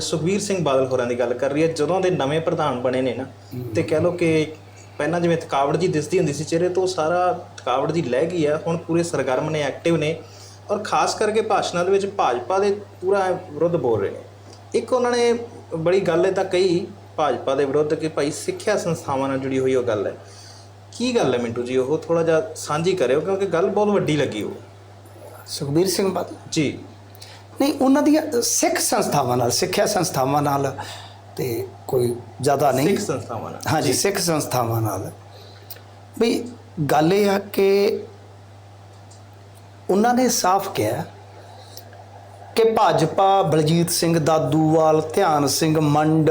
ਸੁਖਬੀਰ ਸਿੰਘ ਬਾਦਲ ਹੋਰਾਂ ਦੀ ਗੱਲ ਕਰ ਰਹੀ ਹੈ। ਜਦੋਂ ਦੇ ਨਵੇਂ ਪ੍ਰਧਾਨ ਬਣੇ ਨੇ ਨਾ ਤੇ ਕਹਿ ਲਓ ਕਿ ਪਹਿਲਾਂ ਜਿਵੇਂ ਥਕਾਵਟ ਜੀ ਦਿਸਦੀ ਹੁੰਦੀ ਸੀ ਚਿਹਰੇ ਤੋਂ ਸਾਰਾ ਥਕਾਵਟ ਜੀ ਲਹਿ ਗਈ ਆ ਹੁਣ ਪੂਰੇ ਸਰਗਰਮ ਨੇ ਐਕਟਿਵ ਨੇ ਔਰ ਖਾਸ ਕਰਕੇ ਭਾਸ਼ਣਾਂ ਦੇ ਵਿੱਚ ਭਾਜਪਾ ਦੇ ਪੂਰਾ ਵਿਰੁੱਧ ਬੋਲ ਰਹੇ ਨੇ। ਇੱਕ ਉਹਨਾਂ ਨੇ ਬੜੀ ਗੱਲ ਇਹ ਤਾਂ ਕਹੀ ਭਾਜਪਾ ਦੇ ਵਿਰੁੱਧ ਕਿ ਭਾਈ ਸਿੱਖਿਆ ਸੰਸਥਾਵਾਂ ਨਾਲ ਜੁੜੀ ਹੋਈ ਉਹ ਗੱਲ ਹੈ। ਕੀ ਗੱਲ ਹੈ ਮਿੰਟੂ ਜੀ? ਉਹ ਥੋੜਾ ਜਿਹਾ ਸਾਂਝੀ ਕਰਿਓ ਕਿਉਂਕਿ ਗੱਲ ਬਹੁਤ ਵੱਡੀ ਲੱਗੀ ਉਹ। ਸੁਖਬੀਰ ਸਿੰਘ ਬਾਦਲ? ਜੀ। ਨਹੀਂ ਉਹਨਾਂ ਦੀਆਂ ਸਿੱਖ ਸੰਸਥਾਵਾਂ ਨਾਲ ਸਿੱਖਿਆ ਸੰਸਥਾਵਾਂ ਨਾਲ ਤੇ ਕੋਈ ਜ਼ਿਆਦਾ ਨਹੀਂ। ਸਿੱਖ ਸੰਸਥਾਵਾਂ ਨਾਲ। ਹਾਂਜੀ ਸਿੱਖ ਸੰਸਥਾਵਾਂ ਨਾਲ। ਵੀ ਗੱਲ ਇਹ ਆ ਕਿ ਉਹਨਾਂ ਨੇ ਸਾਫ਼ ਕਿਹਾ ਕਿ ਭਾਜਪਾ ਬਲਜੀਤ ਸਿੰਘ ਦਾਦੂਵਾਲ ਧਿਆਨ ਸਿੰਘ ਮੰਡ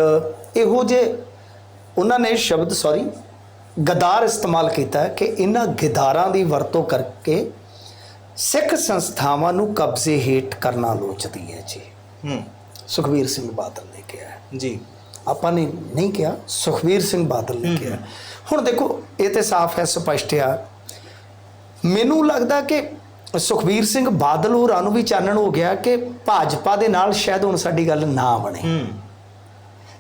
ਇਹੋ ਜੇ ਉਹਨਾਂ ਨੇ ਸ਼ਬਦ ਸੌਰੀ ਗਦਾਰ ਇਸਤੇਮਾਲ ਕੀਤਾ ਕਿ ਇਹਨਾਂ ਗਿਦਾਰਾਂ ਦੀ ਵਰਤੋਂ ਕਰਕੇ ਸਿੱਖ ਸੰਸਥਾਵਾਂ ਨੂੰ ਕਬਜ਼ੇ ਹੇਠ ਕਰਨਾ ਲੋਚਦੀ ਹੈ ਜੀ। ਹੂੰ। ਸੁਖਬੀਰ ਸਿੰਘ ਬਾਦਲ ਨੇ ਕਿਹਾ। ਜੀ। ਆਪਾਂ ਨੇ ਨਹੀਂ ਕਿਹਾ ਸੁਖਬੀਰ ਸਿੰਘ ਬਾਦਲ ਨੇ ਕਿਹਾ ਹੁਣ ਦੇਖੋ ਇਹ ਤੇ ਸਾਫ਼ ਹੈ ਸਪਸ਼ਟ ਆ। ਮੈਨੂੰ ਲੱਗਦਾ ਕਿ ਸੁਖਬੀਰ ਸਿੰਘ ਬਾਦਲ ਹੋਰਾਂ ਨੂੰ ਵੀ ਚਾਨਣ ਹੋ ਗਿਆ ਕਿ ਭਾਜਪਾ ਦੇ ਨਾਲ ਸ਼ਾਇਦ ਹੁਣ ਸਾਡੀ ਗੱਲ ਨਾ ਬਣੇ।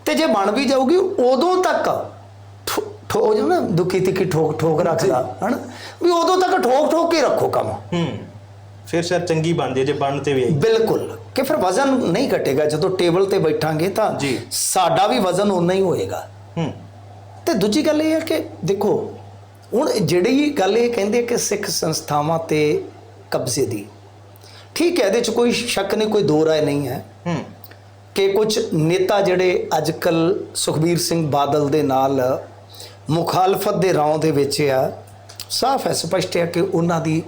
ਤੇ ਜੇ ਬਣ ਵੀ ਜਾਊਗੀ ਉਦੋਂ ਤੱਕ ਠੋ- ਨਾ ਦੁਖੀ ਤਿੱਖੀ ਠੋਕ ਠੋਕ ਰੱਖਦਾ ਹਨ? ਵੀ ਉਦੋਂ ਤੱਕ ਠੋਕ ਠੋਕ ਕੇ ਰੱਖੋ ਕੰਮ। ਹੂੰ। ਫਿਰ ਸ਼ਾਇਦ ਚੰਗੀ ਬਣ ਜੇ ਜੇ ਬਣਨ ਤੇ ਵੀ ਆਈ। ਬਿਲਕੁਲ। ਕਿ ਫਿਰ ਵਜ਼ਨ ਨਹੀਂ ਘਟੇਗਾ ਜਦੋਂ ਟੇਬਲ ਤੇ ਬੈਠਾਂਗੇ ਤਾਂ ਜੀ। ਸਾਡਾ ਵੀ ਵਜ਼ਨ ਉਨਾ ਹੀ ਹੋਏਗਾ। ਹੂੰ। ਤੇ ਦੂਜੀ ਗੱਲ ਇਹ ਹੈ ਕਿ ਦੇਖੋ ਹੁਣ ਜਿਹੜੀ ਗੱਲ ਇਹ ਕਹਿੰਦੇ ਕਿ ਸਿੱਖ ਸੰਸਥਾਵਾਂ ਤੇ ਕਬਜ਼ੇ ਦੀ ਠੀਕ ਹੈ ਇਹਦੇ ਚ ਕੋਈ ਸ਼ੱਕ ਨਹੀਂ ਕੋਈ ਦੋ ਰਾਏ ਨਹੀਂ ਹੈ। ਹੂੰ। ਕਿ ਕੁਝ ਨੇਤਾ ਜਿਹੜੇ ਅੱਜਕੱਲ ਸੁਖਬੀਰ ਸਿੰਘ ਬਾਦਲ ਦੇ ਨਾਲ ਮੁਖਾਲਫਤ ਦੇ ਰੌਂ ਦੇ ਵਿੱਚ ਆ ਸਾਫ਼ ਹੈ ਸਪਸ਼ਟ ਹੈ ਕਿ ਉਹਨਾਂ ਦੀ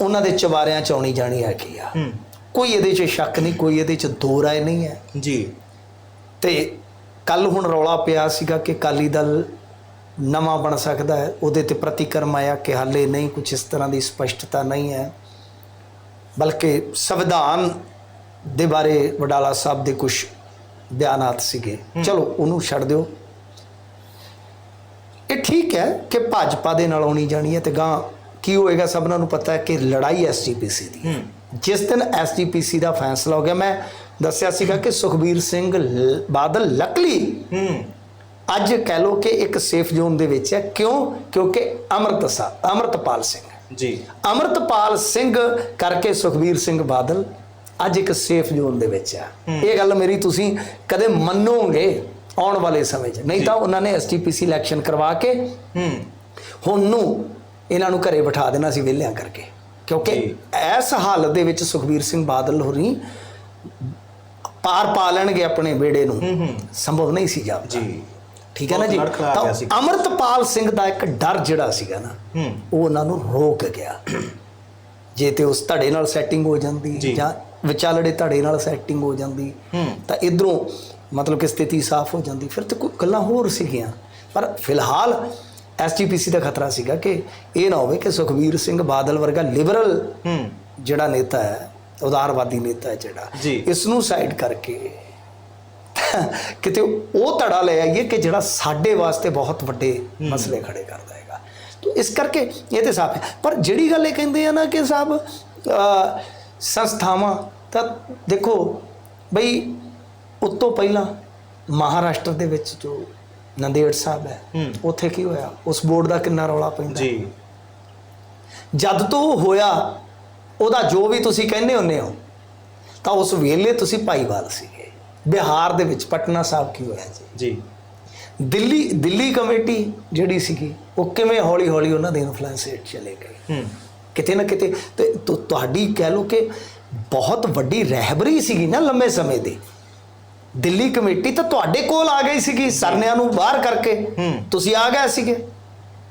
ਉਹਨਾਂ ਦੇ ਚਵਾਰਿਆਂ ਚ ਆਉਣੀ ਜਾਣੀ ਹੈ ਕੀ ਆ? ਹੂੰ। ਕੋਈ ਇਹਦੇ 'ਚ ਸ਼ੱਕ ਨਹੀਂ ਕੋਈ ਇਹਦੇ 'ਚ ਦੋ ਰਾਏ ਨਹੀਂ ਹੈ। ਜੀ। ਤੇ ਕੱਲ ਹੁਣ ਰੌਲਾ ਪਿਆ ਸੀਗਾ ਕਿ ਕਾਲੀ ਦਲ ਨਵਾਂ ਬਣ ਸਕਦਾ ਹੈ ਉਹਦੇ ਤੇ ਪ੍ਰਤੀਕਰਮ ਆਇਆ ਕਿ ਹਾਲੇ ਨਹੀਂ ਕੁਝ ਇਸ ਤਰ੍ਹਾਂ ਦੀ ਸਪਸ਼ਟਤਾ ਨਹੀਂ ਹੈ। ਬਲਕਿ ਸੰਵਿਧਾਨ ਦੇ ਬਾਰੇ ਵਡਾਲਾ ਸਾਹਿਬ ਦੇ ਕੁਝ ਬਿਆਨਾਤ ਸੀਗੇ। ਚਲੋ ਉਹਨੂੰ ਛੱਡ ਦਿਓ। ਇਹ ਠੀਕ ਹੈ ਕਿ ਭਾਜਪਾ ਦੇ ਨਾਲ ਆਉਣੀ ਜਾਣੀ ਹੈ ਤੇ ਗਾਂ ਕੀ ਹੋਏਗਾ ਸਭਨਾਂ ਨੂੰ ਪਤਾ ਹੈ ਕਿ ਲੜਾਈ ਐਸਜੀਪੀਸੀ ਦੀ ਹੈ। ਜਿਸ ਦਿਨ ਐਸਜੀਪੀਸੀ ਦਾ ਫੈਸਲਾ ਹੋ ਗਿਆ ਮੈਂ ਦੱਸਿਆ ਸੀਗਾ ਕਿ ਸੁਖਬੀਰ ਸਿੰਘ ਬਾਦਲ ਲੱਕਲੀ। ਅੱਜ ਕਹਿ ਲੋ ਕਿ ਇੱਕ ਸੇਫ ਜ਼ੋਨ ਦੇ ਵਿੱਚ ਹੈ। ਕਿਉਂ? ਕਿਉਂਕਿ ਅਮਰਤਸਾ ਅਮਰਤਪਾਲ ਸਿੰਘ। ਜੀ। ਅਮਰਤਪਾਲ ਸਿੰਘ ਕਰਕੇ ਸੁਖਬੀਰ ਸਿੰਘ ਬਾਦਲ ਅੱਜ ਇੱਕ ਸੇਫ ਜ਼ੋਨ ਦੇ ਵਿੱਚ ਆ। ਇਹ ਗੱਲ ਮੇਰੀ ਤੁਸੀਂ ਕਦੇ ਮੰਨੋਗੇ ਆਉਣ ਵਾਲੇ ਸਮੇਂ 'ਚ? ਨਹੀਂ ਤਾਂ ਉਹਨਾਂ ਨੇ ਐਸਟੀਪੀਸੀ ਇਲੈਕਸ਼ਨ ਕਰਵਾ ਕੇ ਹੂੰ। ਹੁਣ ਨੂੰ ਇਹਨਾਂ ਨੂੰ ਘਰੇ ਬਿਠਾ ਦੇਣਾ ਸੀ ਵਿਹਲਿਆਂ ਕਰਕੇ। ਕਿਉਂਕਿ। ਇਸ ਹਾਲਤ ਦੇ ਵਿੱਚ ਸੁਖਬੀਰ ਸਿੰਘ ਬਾਦਲ ਹੋਰੀ ਪਾਰ ਪਾ ਲੈਣਗੇ ਆਪਣੇ ਬੇੜੇ ਨੂੰ। ਸੰਭਵ ਨਹੀਂ ਸੀ ਜਾਪਦਾ। ਜੀ। ਠੀਕ ਹੈ ਨਾ ਜੀ। ਤਾਂ ਅਮਰਤਪਾਲ ਸਿੰਘ ਦਾ ਇੱਕ ਡਰ ਜਿਹੜਾ ਸੀਗਾ ਨਾ ਉਹ ਉਹਨਾਂ ਨੂੰ ਰੋਕ ਗਿਆ। ਜੇ ਤੇ ਉਸ ਧੜੇ ਨਾਲ ਸੈਟਿੰਗ ਹੋ ਜਾਂਦੀ ਜੀ। ਵਿਚਾਲੜੇ ਧੜੇ ਨਾਲ ਸੈਟਿੰਗ ਹੋ ਜਾਂਦੀ। ਤਾਂ ਇਧਰੋਂ ਮਤਲਬ ਕਿ ਸਥਿਤੀ ਸਾਫ਼ ਹੋ ਜਾਂਦੀ। ਫਿਰ ਤੇ ਕੋਈ ਗੱਲਾਂ ਹੋਰ ਸੀਗੀਆਂ। ਪਰ ਫਿਲਹਾਲ ਐਸਜੀਪੀਸੀ ਦਾ ਖਤਰਾ ਸੀਗਾ ਕਿ ਇਹ ਨਾ ਹੋਵੇ ਕਿ ਸੁਖਬੀਰ ਸਿੰਘ ਬਾਦਲ ਵਰਗਾ ਲਿਬਰਲ ਹੂੰ। ਜਿਹੜਾ ਨੇਤਾ ਹੈ ਉਦਾਰਵਾਦੀ ਨੇਤਾ ਹੈ ਜਿਹੜਾ। ਇਸ ਨੂੰ ਸਾਈਡ ਕਰਕੇ ਕਿਤੇ ਉਹ ਧੜਾ ਲੈ ਆਈਏ ਕਿ ਜਿਹੜਾ ਸਾਡੇ ਵਾਸਤੇ ਬਹੁਤ ਵੱਡੇ ਮਸਲੇ ਖੜੇ ਕਰਦਾ ਹੈਗਾ। ਤੋ ਇਸ ਕਰਕੇ ਇਹ ਤੇ ਸਾਫ਼ ਹੈ। ਪਰ ਜਿਹੜੀ ਗੱਲ ਇਹ ਕਹਿੰਦੇ ਆ ਨਾ ਕਿ ਸਾਹਿਬ ਸੰਸਥਾਵਾਂ ਤਾਂ ਦੇਖੋ ਬਈ ਉਤੋਂ ਪਹਿਲਾਂ ਮਹਾਰਾਸ਼ਟਰ ਦੇ ਵਿੱਚ ਜੋ ਨੰਦੇੜ ਸਾਹਿਬ ਹੈ। ਉੱਥੇ ਕੀ ਹੋਇਆ? ਉਸ ਬੋਰਡ ਦਾ ਕਿੰਨਾ ਰੌਲਾ ਪੈਂਦਾ ਜੀ। ਜਦ ਤੋਂ ਉਹ ਹੋਇਆ ਉਹਦਾ ਜੋ ਵੀ ਤੁਸੀਂ ਕਹਿੰਦੇ ਹੁੰਦੇ ਹੋ ਤਾਂ ਉਸ ਵੇਲੇ ਤੁਸੀਂ ਭਾਈਵਾਲ ਸੀਗੇ। ਬਿਹਾਰ ਦੇ ਵਿੱਚ ਪਟਨਾ ਸਾਹਿਬ ਕੀ ਹੋਇਆ ਜੀ? ਜੀ। ਦਿੱਲੀ ਦਿੱਲੀ ਕਮੇਟੀ ਜਿਹੜੀ ਸੀਗੀ ਉਹ ਕਿਵੇਂ ਹੌਲੀ ਹੌਲੀ ਉਹਨਾਂ ਦੇ ਇਨਫਲੂਐਂਸ ਹੇਠ ਚਲੇ ਗਏ ਹੂੰ। ਕਿਤੇ ਨਾ ਕਿਤੇ ਤੇ ਤੁਹਾਡੀ ਕਹਿ ਲਓ ਕਿ ਬਹੁਤ ਵੱਡੀ ਰਹਿਬਰੀ ਸੀਗੀ ਨਾ ਲੰਮੇ ਸਮੇਂ ਦੀ। ਦਿੱਲੀ ਕਮੇਟੀ ਤਾਂ ਤੁਹਾਡੇ ਕੋਲ ਆ ਗਈ ਸੀਗੀ ਸਰਨਿਆਂ ਨੂੰ ਬਾਹਰ ਕਰਕੇ। ਤੁਸੀਂ ਆ ਗਏ ਸੀਗੇ।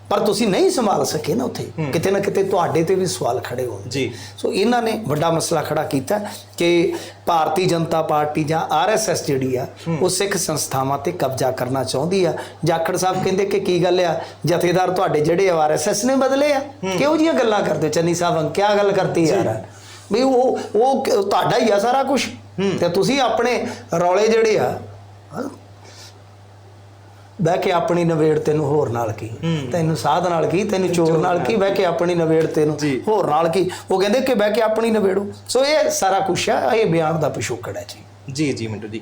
ਪਰ ਤੁਸੀਂ ਨਹੀਂ ਸੰਭਾਲ ਸਕੇ ਨਾ ਉੱਥੇ। ਕਿਤੇ ਨਾ ਕਿਤੇ ਤੁਹਾਡੇ ਤੇ ਵੀ ਸਵਾਲ ਖੜੇ ਹੋਣ। ਜੀ। ਸੋ ਇਹਨਾਂ ਨੇ ਵੱਡਾ ਮਸਲਾ ਖੜਾ ਕੀਤਾ ਕਿ ਭਾਰਤੀ ਜਨਤਾ ਪਾਰਟੀ ਜਾਂ ਆਰਐਸਐਸ ਜਿਹੜੀ ਆ ਉਹ ਸਿੱਖ ਸੰਸਥਾਵਾਂ ਤੇ ਕਬਜ਼ਾ ਕਰਨਾ ਚਾਹੁੰਦੀ ਆ। ਜਾਖੜ ਸਾਹਿਬ ਕਹਿੰਦੇ ਕਿ ਕੀ ਗੱਲ ਆ? ਜਥੇਦਾਰ ਤੁਹਾਡੇ ਜਿਹੜੇ ਆਰਐਸਐਸ ਨੇ ਬਦਲੇ ਆ। ਕਿਉਂ ਜੀਆਂ ਗੱਲਾਂ ਕਰਦੇ? ਚੰਨੀ ਸਾਹਿਬ ਕੀ ਗੱਲ ਕਰਤੀ ਯਾਰ। ਵੀ ਉਹ ਉਹ ਤੁਹਾਡਾ ਹੀ ਆ ਸਾਰਾ ਕੁਝ ਤੇ ਤੁਸੀਂ ਆਪਣੇ ਰੌਲੇ ਜਿਹੜੇ ਆ ਬਹਿ ਕੇ ਆਪਣੀ ਨਵੇੜ ਤੈਨੂੰ ਹੋਰ ਨਾਲ ਕੀ? ਤੈਨੂੰ ਸਾਧ ਨਾਲ ਕੀ? ਤੈਨੂੰ ਚੋਰ ਨਾਲ ਕੀ? ਬਹਿ ਕੇ ਆਪਣੀ ਨਵੇੜ ਤੈਨੂੰ। ਹੋਰ ਨਾਲ ਕੀ? ਉਹ ਕਹਿੰਦੇ ਕਿ ਬਹਿ ਕੇ ਆਪਣੀ ਨਵੇੜੋ ਸੋ ਇਹ ਸਾਰਾ ਕੁਛ ਹੈ ਇਹ ਬਿਆਨ ਦਾ ਪਿਛੋਕੜ ਹੈ ਜੀ। ਜੀ ਜੀ ਮਿੰਟੂ ਜੀ।